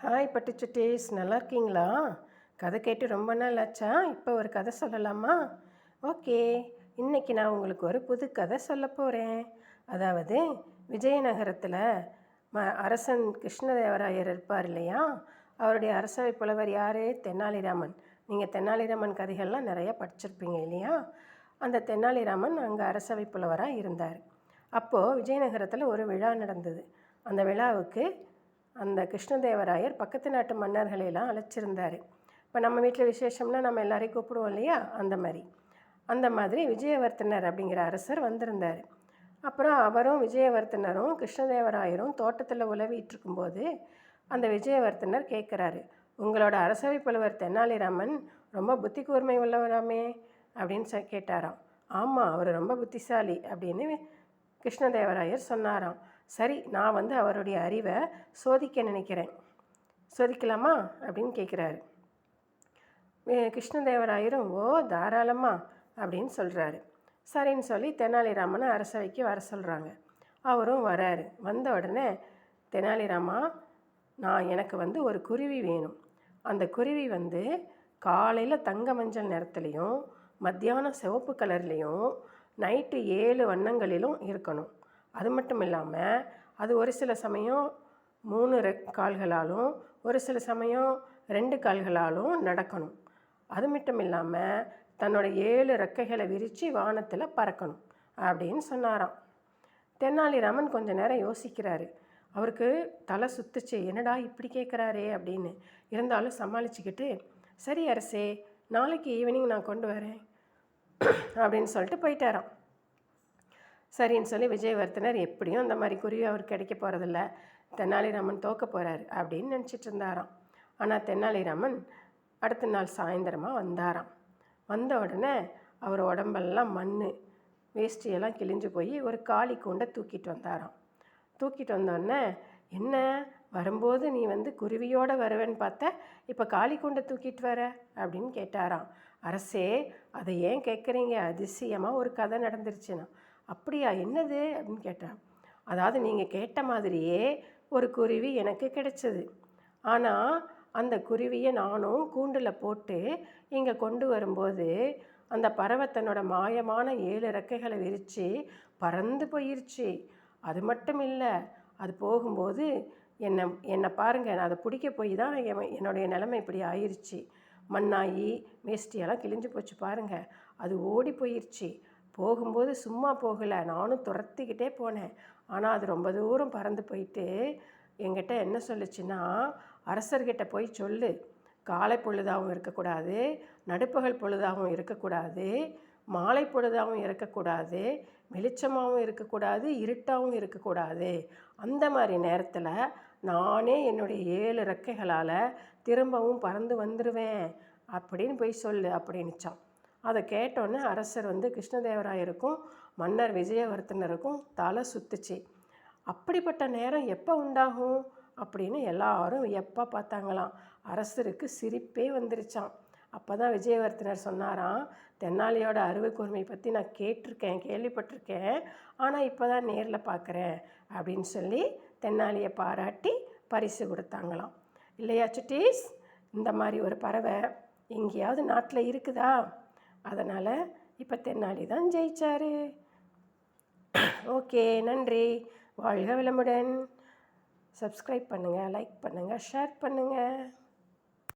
Hi பட்டுச்சுட்டேஸ் நல்லா இருக்கீங்களா கதை கேட்டு ரொம்ப நாள் ஆச்சா இப்போ ஒரு கதை சொல்லலாமா? ஓகே இன்னைக்கு நான் உங்களுக்கு ஒரு புது கதை சொல்ல போகிறேன் அதாவது விஜயநகரத்தில் ம அரசன் கிருஷ்ணதேவராயர் இருப்பார் இல்லையா? அவருடைய அரசவை புலவர் யார்? தெனாலிராமன் நீங்கள் தெனாலிராமன் கதைகள்லாம் நிறையா படிச்சிருப்பீங்க இல்லையா? அந்த தெனாலிராமன் அங்கே அரசவை புலவராக இருந்தார். அப்போது விஜயநகரத்தில் ஒரு விழா நடந்தது. அந்த விழாவுக்கு அந்த கிருஷ்ணதேவராயர் பக்கத்து நாட்டு மன்னர்களையெல்லாம் அழைச்சிருந்தார். இப்போ நம்ம வீட்டில் விசேஷம்னா நம்ம எல்லாரையும் கூப்பிடுவோம் இல்லையா? அந்த மாதிரி. அந்த மாதிரி விஜயவர்த்தனர் அப்படிங்கிற அரசர் வந்திருந்தார். அப்புறம் அவரும் விஜயவர்த்தனரும் கிருஷ்ணதேவராயரும் தோட்டத்தில் உலவிட்டு இருக்கும்போது அந்த விஜயவர்த்தனர் கேட்குறாரு உங்களோட அரசவை புலவர் தெனாலிராமன் ரொம்ப புத்தி கூர்மை உள்ளவராமே அப்படின்னு சொ கேட்டாராம். ஆமாம் அவர் ரொம்ப புத்திசாலி அப்படின்னு கிருஷ்ணதேவராயர் சொன்னாராம். சரி நான் வந்து அவருடைய அறிவை சோதிக்க நினைக்கிறேன். சோதிக்கலாமா? அப்படின்னு கேட்குறாரு. கிருஷ்ணதேவராயரும் ஓ தாராளமா அப்படின்னு சொல்கிறாரு சரின்னு சொல்லி தெனாலிராமனை அரசவைக்கு வர சொல்கிறாங்க அவரும் வராரு. வந்த உடனே தெனாலிராமா நான் எனக்கு வந்து ஒரு குருவி வேணும். அந்த குருவி வந்து காலையில் தங்க மஞ்சள் நிறத்துலையும் மத்தியானம் சிவப்பு கலர்லேயும் நைட்டு ஏழு வண்ணங்களிலும் இருக்கணும். அது மட்டும் இல்லாமல் அது ஒரு சில சமயம் மூணு ரெ கால்களாலும் ஒரு சில சமயம் ரெண்டு கால்களாலும் நடக்கணும். அது மட்டும் இல்லாமல் தன்னோட ஏழு ரெக்கைகளை விரித்து வானத்தில் பறக்கணும் அப்படின்னு சொன்னாராம். தெனாலிராமன் கொஞ்ச நேரம் யோசிக்கிறாரு. அவருக்கு தலை சுத்துச்சு என்னடா இப்படி கேட்குறாரே அப்படின்னு. இருந்தாலும் சமாளிச்சுக்கிட்டு சரி அரசே நாளைக்கு ஈவினிங் நான் கொண்டு வரேன் அப்படின்னு சொல்லிட்டு போயிட்டாராம். சரின்னு சொல்லி விஜயவர்த்தனர் எப்படியும் அந்த மாதிரி குருவி அவர் கிடைக்க போகிறதில்ல தெனாலிராமன் தோக்க போகிறாரு அப்படின்னு நினச்சிட்டு இருந்தாராம். ஆனால் தெனாலிராமன் அடுத்த நாள் சாயந்தரமாக வந்தாராம். வந்த உடனே அவர் உடம்பெல்லாம் மண் வேஷ்டியெல்லாம் கிழிஞ்சு போய் ஒரு காளி கூண்டை தூக்கிட்டு வந்தாராம். தூக்கிட்டு வந்தோடனே என்ன? வரும்போது நீ வந்து குருவியோடு வருவேன்னு பார்த்த? இப்போ காளி கூண்டை தூக்கிட்டு வர? அப்படின்னு கேட்டாராம். அரசே அதை ஏன் கேட்குறீங்க அதிசயமாக ஒரு கதை நடந்துருச்சுன்னா. அப்படியா? என்னது? அப்படின்னு கேட்டான். அதாவது நீங்கள் கேட்ட மாதிரியே ஒரு குருவி எனக்கு கிடைச்சது. ஆனால் அந்த குருவியை நானும் கூண்டில் போட்டு இங்கே கொண்டு வரும்போது அந்த பறவை தன்னோட மாயமான ஏழு ரெக்கைகளை விரித்து பறந்து போயிருச்சு. அது மட்டும் இல்லை அது போகும்போது என்னை என்னை பாருங்கள் நான் அதை பிடிக்க போய் தான் என் என்னுடைய நிலைமை இப்படி ஆயிடுச்சு மண்ணாகி வேஷ்டியெல்லாம் கிழிஞ்சு போச்சு பாருங்கள் அது ஓடி போயிடுச்சு போகும்போது சும்மா போகலை. நானும் துரத்திக்கிட்டே போனேன். ஆனால் அது ரொம்ப தூரம் பறந்து போயிட்டு என்கிட்ட என்ன சொல்லுச்சுன்னா அரசர்கிட்ட போய் சொல்லு. காலை பொழுதாகவும் இருக்கக்கூடாது. நடுப்பகல் பொழுதாகவும் இருக்கக்கூடாது. மாலை பொழுதாகவும் இருக்கக்கூடாது. வெளிச்சமாகவும் இருக்கக்கூடாது. இருட்டாகவும் இருக்கக்கூடாது. அந்த மாதிரி நேரத்தில் நானே என்னுடைய ஏழு ரெக்கைகளால் திரும்பவும் பறந்து வந்துடுவேன் அப்படின்னு போய் சொல்லு அப்படின்னுச்சான். அதை கேட்டோன்னே அரசர் வந்து கிருஷ்ணதேவராயருக்கும் மன்னர் விஜயவர்த்தனருக்கும் தலை சுத்துச்சு. அப்படிப்பட்ட நேரம் எப்போ உண்டாகும்? அப்படின்னு எல்லாரும் எப்போ பார்த்தாங்களாம். அரசருக்கு சிரிப்பே வந்துருச்சான் அப்போ தான் விஜயவர்த்தனர் சொன்னாராம் தென்னாலியோட அறுவை பற்றி நான் கேட்டிருக்கேன் கேள்விப்பட்டிருக்கேன். ஆனால் இப்போ தான் நேரில் பார்க்குறேன் அப்படின்னு சொல்லி தென்னாலியை பாராட்டி பரிசு கொடுத்தாங்களாம். இல்லையா சுட்டீஸ்? இந்த மாதிரி ஒரு பறவை எங்கேயாவது நாட்டில் இருக்குதா? அதனால் இப்போ தென்னாலி தான் ஜெயிச்சார். ஓகே நன்றி. வாழ்க வளமுடன். சப்ஸ்கிரைப் பண்ணுங்கள் லைக் பண்ணுங்கள் ஷேர் பண்ணுங்கள்